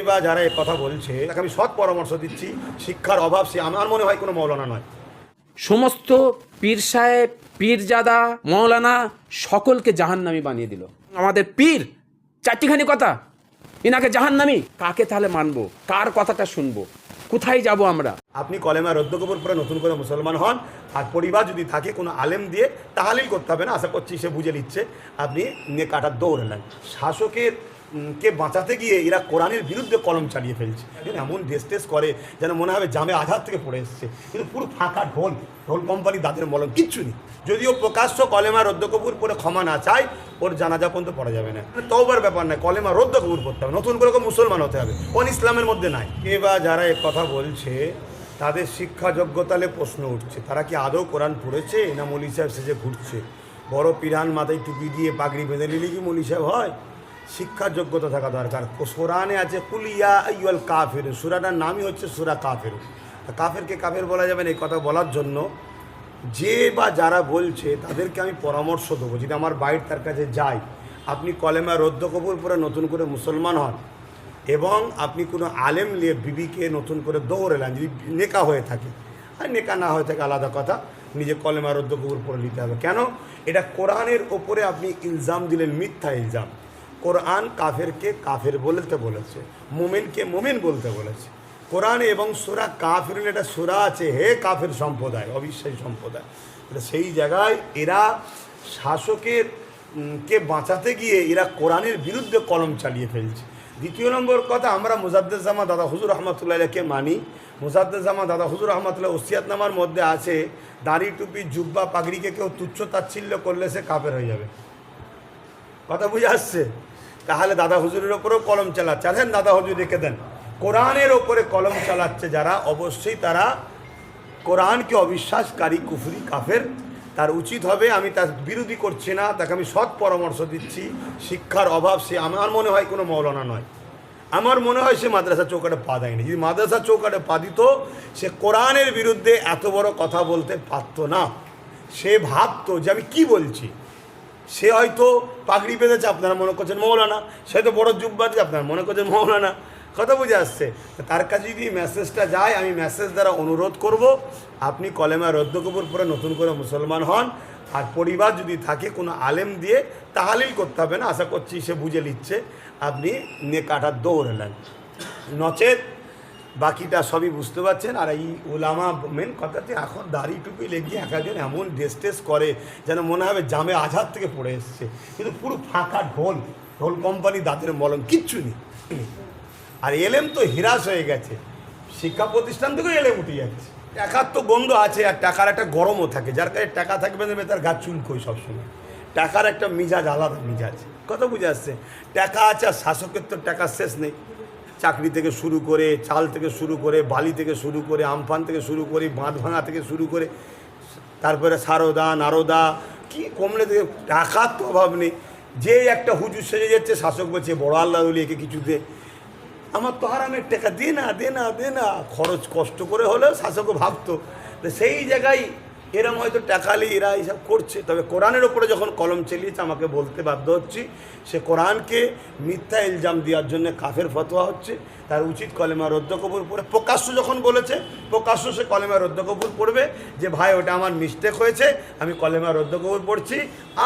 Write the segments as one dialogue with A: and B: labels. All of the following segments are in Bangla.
A: বা যারা এই কথা বলছে, তাকে আমি সৎ পরামর্শ দিচ্ছি, শিক্ষার অভাব সে আমার মনে হয় কোনো মৌলানা নয়।
B: সমস্ত পীর সাহেব, পীরজাদা, মৌলানা সকলকে জাহান্নামি বানিয়ে দিল। আমাদের পীর, চারটিখানি কথা। ইনাকে জাহান্নামি। কাকে তাহলে মানবো? কার কথাটা শুনব? কোথায় যাব আমরা?
A: আপনি কলেমা রদ্দ কবর পরে নতুন করে মুসলমান হন, আর পরিবার যদি থাকে কোনো আলেম দিয়ে, তাহালিল করতে হবে না, আশা করছি সে বুঝে নিচ্ছে। আপনি নিয়ে কাটার দৌড় নেন। শাসকের কে বাঁচাতে গিয়ে এরা কোরআনের বিরুদ্ধে কলম চালিয়ে ফেলছে। এমন ড্রেস টেস করে যেন মনে হবে জামে আধার থেকে পড়ে এসছে। কিন্তু পুরো ফাঁকা ঢোল ঢোল কোম্পানি দাঁতের মলম, কিচ্ছু নেই। যদিও প্রকাশ্য কলেমা রদ্দ কবুর পরে ক্ষমা না চায়, ওর জানাজা পর্যন্ত পড়া যাবে না। মানে তওবার ব্যাপার না কলেমা রদ্দ কবুর করতে হবে। নতুন করে মুসলমান হতে হবে। কোন ইসলামের মধ্যে নাই। এবার যারা এ কথা বলছে তাদের শিক্ষা যোগ্যতালে প্রশ্ন উঠছে। তারা কি আদৌ কোরআন পড়েছে না মলি সাহেব সেজে ঘুরছে? বড় পিরান মাথায় টুপি দিয়ে পাগড়ি বেঁধে নিলে কি মলি সাহেব হয়? শিক্ষার যোগ্যতা থাকা দরকার। কোরআনে আছে কুলিয়া আইয়াল কাফের। সুরাটার নামই হচ্ছে সুরা কাফের। কাফেরকে কাফের বলা যাবে না এই কথা বলার জন্য। যে বা যারা বলছে, তাদেরকে আমি পরামর্শ দেবো। যদি আমার বাইর তার কাছে যাই আপনি কলেমা রদ্দ কবুল করে নতুন করে মুসলমান হন এবং আপনি কোনো আলেম নিয়ে বিবিকে নতুন করে দৌড়েলেন যদি নেকা হয়ে থাকে। আর নেকা না হয়ে থাকে আলাদা কথা, নিজে কলেমা রদ্দ কবুল করে নিতে হবে। কেন? এটা কোরআনের ওপরে আপনি ইলজাম দিলেন, মিথ্যা ইলজাম। কোরআন কাফেরকে কাফের বলতে বলেছে, মোমেনকে মোমেন বলতে বলেছে। কোরআন এবং সুরা কাফের একটা সুরা আছে, হে কাফের সম্প্রদায়, অবিশ্বাসী সম্প্রদায়। সেই জায়গায় এরা শাসকের কে বাঁচাতে গিয়ে এরা কোরআনের বিরুদ্ধে কলম চালিয়ে ফেলছে। দ্বিতীয় নম্বর কথা, আমরা মুজাদ্দেজামা দাদা হুজুর রহমতুল্লাহকে মানি। মুজাদ্দেজামা দাদা হুজুর রহমতুল্লাহ ওসিয়াতনামার মধ্যে আছে, দাড়ি, টুপি, জুব্বা, পাগড়িকে কেউ তুচ্ছ তাচ্ছিল্য করলে সে কাফের হয়ে যাবে। কথা বুঝে আসছে? তাহলে দাদা হুজুরের ওপরেও কলম চালাচ্ছে। আছেন দাদা হুজুর রেখে দেন। কোরআনের ওপরে কলম চালাচ্ছে যারা, অবশ্যই তারা কোরআনকে অবিশ্বাসকারী কুফরি কাফের তার উচিত হবে আমি তার বিরোধী করছি না, তাকে আমি সৎ পরামর্শ দিচ্ছি, শিক্ষার অভাব সে আমার মনে হয় কোনো মৌলানা নয়। আমার মনে হয় সে মাদ্রাসা চৌকাটে পা দেয়নি। যদি মাদ্রাসা চৌকাটে পা দিত, সে কোরআনের বিরুদ্ধে এত বড় কথা বলতে পারতো না। সে ভাবতো যে আমি কি বলছি? সে হয়তো পাগড়ি বেঁধেছে, আপনারা মনে করছেন মৌলানা। সে তো বড় জুব্বা আপনারা মনে করছেন মৌলানা। কথা বুঝে আসছে। তার কাছে যদি মেসেজটা যায়, আমি মেসেজ দ্বারা অনুরোধ করব, আপনি কলেমা রদ্দ কবুর পরে নতুন করে মুসলমান হন। আর পরিবার যদি থাকে কোনো আলেম দিয়ে, তাহালিল করতে হবে না, আশা করছি সে বুঝে নিচ্ছে। আপনি নিয়ে কাটার দৌড়েলেন নচেত বাকিটা সবই বুঝতে পারছেন। আর এই ওলামা মেন কথাতে এখন দাড়ি টুপি লেগে এক একজন এমন ড্রেস টেস করে, যেন মনে হবে জামে আঝাদ থেকে পড়ে এসছে। কিন্তু পুরো ফাঁকা ঢোল ঢোল কোম্পানি দাঁতের মলম কিচ্ছু নেই। আর এলেম তো হিরাস হয়ে গেছে। শিক্ষা প্রতিষ্ঠান থেকেও এলেম উঠে যাচ্ছে। টাকার তো গন্ধ আছে আর টাকার একটা গরমও থাকে। যার কাছে টাকা থাকবে দেবে তার গা চুলকোই সবসময়। টাকার একটা মিজাজ, আলাদা মিজাজ। কত বুঝে আসছে? টাকা আছে আর শাসকের তো টাকার শেষ নেই। চাকরি থেকে শুরু করে, চাল থেকে শুরু করে, বালি থেকে শুরু করে, আমফান থেকে শুরু করে, বাঁধ ভাঙা থেকে শুরু করে, তারপরে সারদা, নারদা, কি কমলে থেকে, টাকার তো অভাব নেই। যে একটা হুজুর সেজে যাচ্ছে, শাসক বলছে, বড় আল্লাহ একে কিছু দে। আমার তো হারামের টাকা, দে না দে না দে না। খরচ কষ্ট করে হলেও শাসকও ভাবতো সেই জায়গায় এরম হয়তো টাকালি এরা এইসব করছে। তবে কোরআনের ওপরে যখন কলম চালিয়েছে, আমাকে বলতে বাধ্য হচ্ছি, সে কোরআনকে মিথ্যা ইলজাম দেওয়ার জন্য কাফের ফতোয়া হচ্ছে। তার উচিত কলেমা রদ্দ কবুল পড়ে। প্রকাশ্য যখন বলেছে, প্রকাশ্য সে কলেমা রদ্দ কবুল পড়বে যে, ভাই, ওটা আমার মিস্টেক হয়েছে, আমি কলেমা রদ্দ কবুল পড়ছি।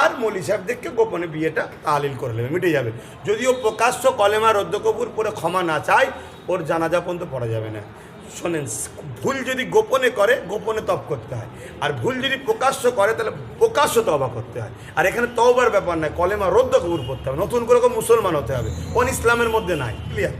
A: আর মলি সাহেবদেরকে গোপনে বিয়েটা তালিল করে নেবে, মিটে যাবে। যদিও প্রকাশ্য কলেমা রদ্দ কবুল পরে ক্ষমা না চায়, ওর জানাজা পর্যন্ত পড়া যাবে না। শোনেন, ভুল যদি গোপনে করে, গোপনে তপ করতে হয়। আর ভুল যদি প্রকাশ্য করে, তাহলে প্রকাশ্য তবা করতে হয়। আর এখানে তওবার ব্যাপার নয়, কলেমা রোদ্দ কবুল করতে হবে। নতুন করে মুসলমান হতে হবে। কোন ইসলামের মধ্যে নাই ক্লিয়ার